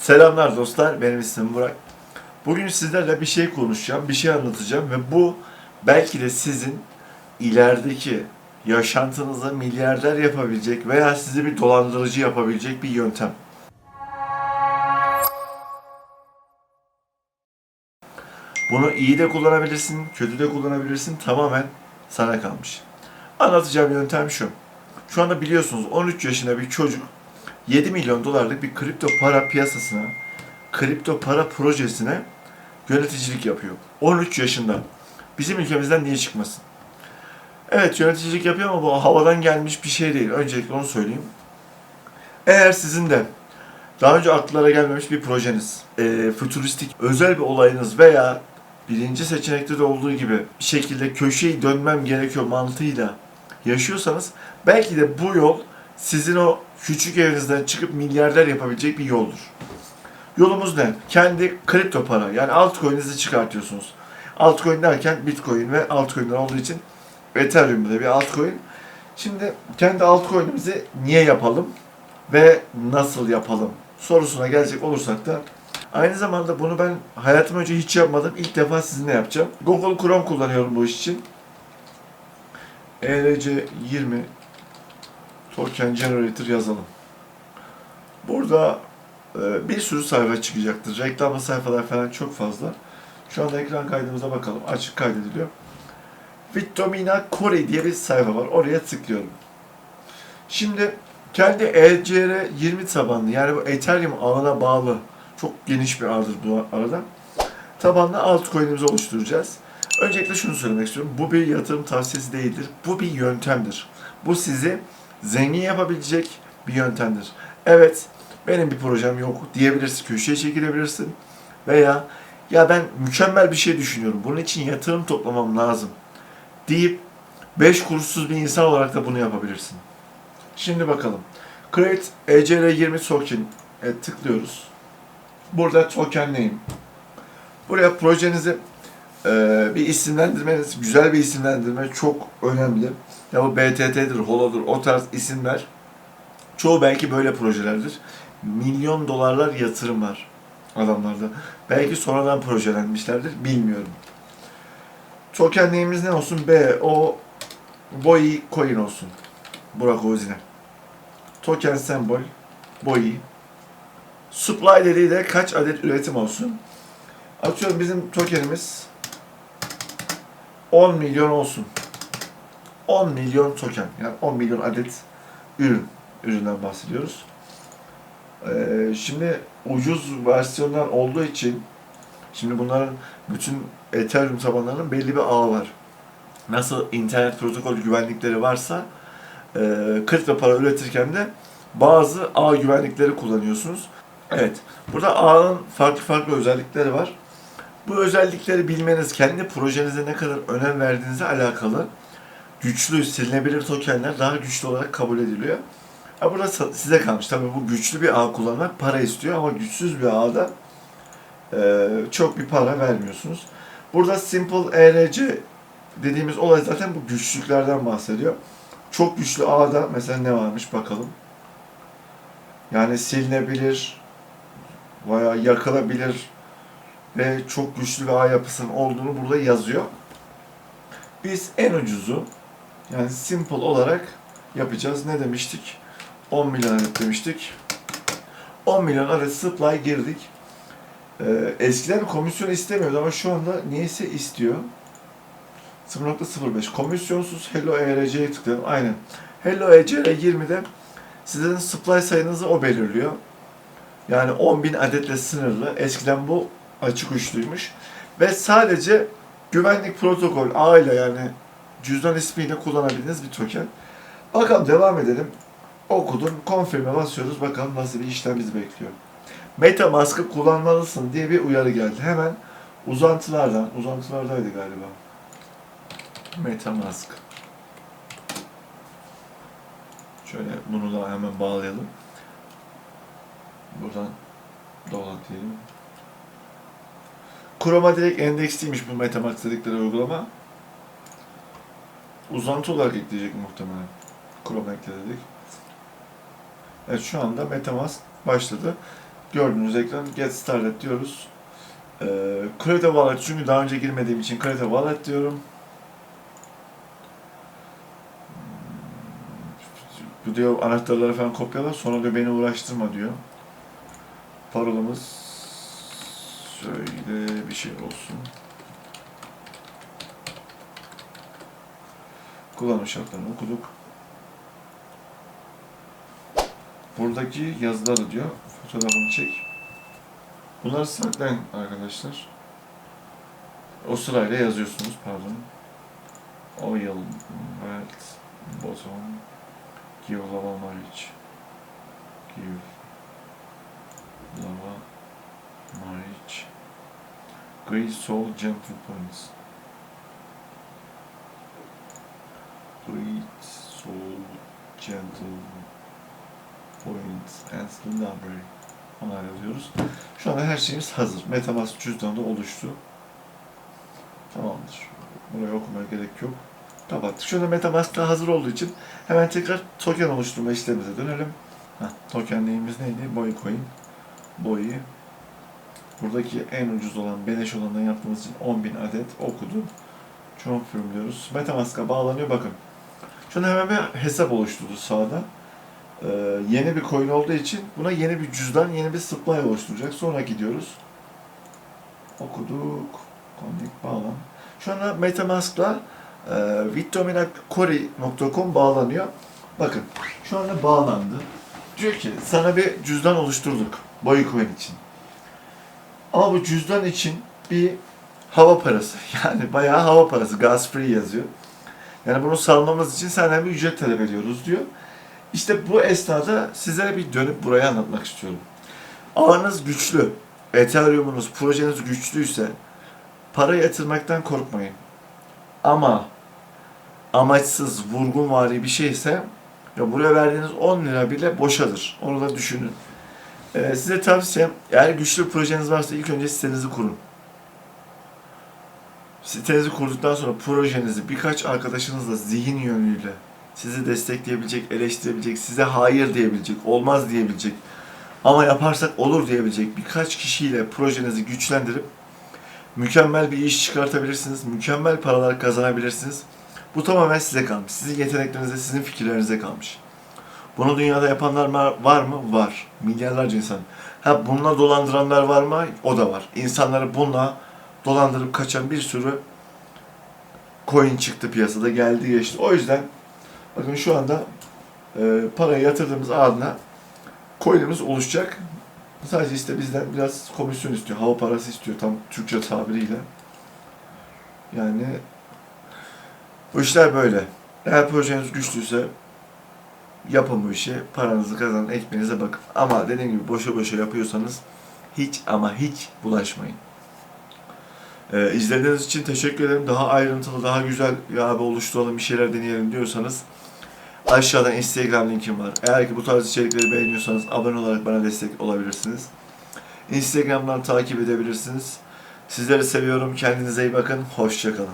Selamlar dostlar, benim ismim Burak. Bugün sizlerle bir şey konuşacağım, bir şey anlatacağım ve bu belki de sizin ilerideki yaşantınızı milyarder yapabilecek veya sizi bir dolandırıcı yapabilecek bir yöntem. Bunu iyi de kullanabilirsin, kötü de kullanabilirsin. Tamamen sana kalmış. Anlatacağım yöntem şu. Şu anda biliyorsunuz 13 yaşında bir çocuk 7 milyon dolarlık bir kripto para piyasasına, kripto para projesine yöneticilik yapıyor. 13 yaşında. Bizim ülkemizden niye çıkmasın? Evet yöneticilik yapıyor ama bu havadan gelmiş bir şey değil. Öncelikle onu söyleyeyim. Eğer sizin de daha önce akıllara gelmemiş bir projeniz, e, fütüristik özel bir olayınız veya birinci seçenekte de olduğu gibi bir şekilde köşeyi dönmem gerekiyor mantığıyla yaşıyorsanız belki de bu yol sizin o küçük evinizden çıkıp milyarder yapabilecek bir yoldur. Yolumuz ne? Kendi kripto para yani altcoin'inizi çıkartıyorsunuz. Altcoin derken Bitcoin ve altcoin'ler olduğu için Ethereum de bir altcoin. Şimdi kendi altcoin'imizi niye yapalım ve nasıl yapalım sorusuna gelecek olursak da aynı zamanda bunu ben hayatım önce hiç yapmadım. İlk defa sizinle yapacağım. Google Chrome kullanıyorum bu iş için. E ERC20 Token Generator yazalım. Burada e, bir sürü sayfa çıkacaktır. Reklamlı sayfalar falan çok fazla. Şu anda ekran kaydımıza bakalım. Açık kaydediliyor. Vitomina Kore diye bir sayfa var. Oraya tıklıyorum. Şimdi kendi E ECR20 tabanlı yani bu Ethereum ağına bağlı çok geniş bir ağdır bu arada. Tabanlı altcoin'imizi oluşturacağız. Öncelikle şunu söylemek istiyorum. Bu bir yatırım tavsiyesi değildir. Bu bir yöntemdir. Bu sizi zengin yapabilecek bir yöntemdir. Evet, benim bir projem yok diyebilirsin, köşeye çekilebilirsin. Veya ya ben mükemmel bir şey düşünüyorum, bunun için yatırım toplamam lazım deyip 5 kuruşsuz bir insan olarak da bunu yapabilirsin. Şimdi bakalım. Create ECR20 token e, tıklıyoruz. Burada token name. Buraya projenizi e, bir isimlendirmeniz, güzel bir isimlendirme çok önemli. Ya bu BTT'dir, Holo'dur, o tarz isimler. Çoğu belki böyle projelerdir. Milyon dolarlar yatırım var adamlarda. Belki sonradan projelenmişlerdir, bilmiyorum. Token name'imiz ne olsun? B, O, Boyi coin olsun. Burak Ozine. Token sembol, Boyi. Supply dediği de kaç adet üretim olsun. Atıyorum bizim tokenimiz 10 milyon olsun. 10 milyon token. Yani 10 milyon adet ürün. Üründen bahsediyoruz. Ee, şimdi ucuz versiyonlar olduğu için şimdi bunların bütün Ethereum tabanlarının belli bir ağı var. Nasıl internet protokol güvenlikleri varsa e, kripto para üretirken de bazı ağ güvenlikleri kullanıyorsunuz. Evet. Burada ağın farklı farklı özellikleri var. Bu özellikleri bilmeniz kendi projenize ne kadar önem verdiğinizle alakalı güçlü silinebilir tokenler daha güçlü olarak kabul ediliyor. Ha burada size kalmış. Tabii bu güçlü bir ağ kullanmak para istiyor ama güçsüz bir ağda e, çok bir para vermiyorsunuz. Burada Simple ERC dediğimiz olay zaten bu güçlüklerden bahsediyor. Çok güçlü ağda mesela ne varmış bakalım. Yani silinebilir veya yakılabilir ve çok güçlü bir ağ yapısının olduğunu burada yazıyor. Biz en ucuzu yani simple olarak yapacağız. Ne demiştik? 10 milyon adet demiştik. 10 milyon adet supply girdik. Ee, eskiden komisyon istemiyordu ama şu anda niyeyse istiyor. 0.05 komisyonsuz Hello ERC'ye tıklayalım. Aynen. Hello ERC 20'de sizin supply sayınızı o belirliyor. Yani 10.000 adetle sınırlı. Eskiden bu açık uçluymuş. Ve sadece güvenlik protokol ağıyla yani cüzdan ismiyle kullanabildiğiniz bir token. Bakalım devam edelim. Okudum. Confirm'e basıyoruz. Bakalım nasıl bir işlem bizi bekliyor. Metamask'ı kullanmalısın diye bir uyarı geldi. Hemen uzantılardan, uzantılardaydı galiba. Metamask. Şöyle bunu da hemen bağlayalım. Buradan download diyelim. Chrome'a direkt endeksliymiş bu Metamask dedikleri uygulama. Uzantı olarak ekleyecek muhtemelen. Chrome ekledik. Evet şu anda Metamask başladı. gördüğünüz ekran Get Started diyoruz. Ee, Create Wallet çünkü daha önce girmediğim için Create a Wallet diyorum. Bu diyor anahtarları falan kopyala sonra diyor beni uğraştırma diyor. Parolamız şöyle bir şey olsun. Kullanım şartlarını okuduk. Buradaki yazıları diyor. Fotoğrafını çek. Bunları saklayın arkadaşlar. O sırayla yazıyorsunuz pardon. Oil, red, bottom, give lava marriage. Give lava marriage. Great soul gentle points. Great soul gentle points and library. Ona yazıyoruz. Şu anda her şeyimiz hazır. Metamask cüzdanı da oluştu. Tamamdır. Burayı okumaya gerek yok. Kapattık. Şöyle Metamask da hazır olduğu için hemen tekrar token oluşturma işlemimize dönelim. Heh, token neyimiz neydi? Boy coin. Boyu. Buradaki en ucuz olan, beleş olandan yaptığımız için 10.000 adet okudu. Confirm diyoruz. Metamask'a bağlanıyor. Bakın. Şuna hemen bir hesap oluşturdu sağda. Ee, yeni bir coin olduğu için buna yeni bir cüzdan, yeni bir supply oluşturacak. Sonra gidiyoruz. Okuduk. Connect bağlan. Şu anda Metamask'la e, vittominacori.com bağlanıyor. Bakın şu anda bağlandı. Diyor ki sana bir cüzdan oluşturduk Boycoin için. Ama bu cüzdan için bir hava parası. Yani bayağı hava parası. Gas free yazıyor. Yani bunu salmamız için senden bir ücret talep ediyoruz diyor. İşte bu esnada sizlere bir dönüp burayı anlatmak istiyorum. Ağınız güçlü, Ethereum'unuz, projeniz güçlüyse para yatırmaktan korkmayın. Ama amaçsız, vurgunvari bir şeyse ya buraya verdiğiniz 10 lira bile boşadır. Onu da düşünün. Ee, size tavsiyem eğer güçlü projeniz varsa ilk önce sitenizi kurun. Sitenizi kurduktan sonra projenizi birkaç arkadaşınızla zihin yönüyle sizi destekleyebilecek, eleştirebilecek, size hayır diyebilecek, olmaz diyebilecek ama yaparsak olur diyebilecek birkaç kişiyle projenizi güçlendirip mükemmel bir iş çıkartabilirsiniz, mükemmel paralar kazanabilirsiniz. Bu tamamen size kalmış. Sizin yeteneklerinize, sizin fikirlerinize kalmış. Bunu dünyada yapanlar var mı? Var. Milyarlarca insan. Ha bununla dolandıranlar var mı? O da var. İnsanları bununla dolandırıp kaçan bir sürü coin çıktı piyasada geldi geçti. O yüzden bakın şu anda e, parayı yatırdığımız anda coin'imiz oluşacak. Sadece işte bizden biraz komisyon istiyor. Hava parası istiyor tam Türkçe tabiriyle. Yani bu işler böyle. Eğer projeniz güçlüyse yapın bu işi. Paranızı kazanın, ekmeğinize bakın. Ama dediğim gibi boşa boşa yapıyorsanız hiç ama hiç bulaşmayın. Ee, izlediğiniz için teşekkür ederim. Daha ayrıntılı, daha güzel ya abi oluşturalım bir şeyler deneyelim diyorsanız aşağıdan Instagram linkim var. Eğer ki bu tarz içerikleri beğeniyorsanız abone olarak bana destek olabilirsiniz. Instagram'dan takip edebilirsiniz. Sizleri seviyorum. Kendinize iyi bakın. Hoşçakalın.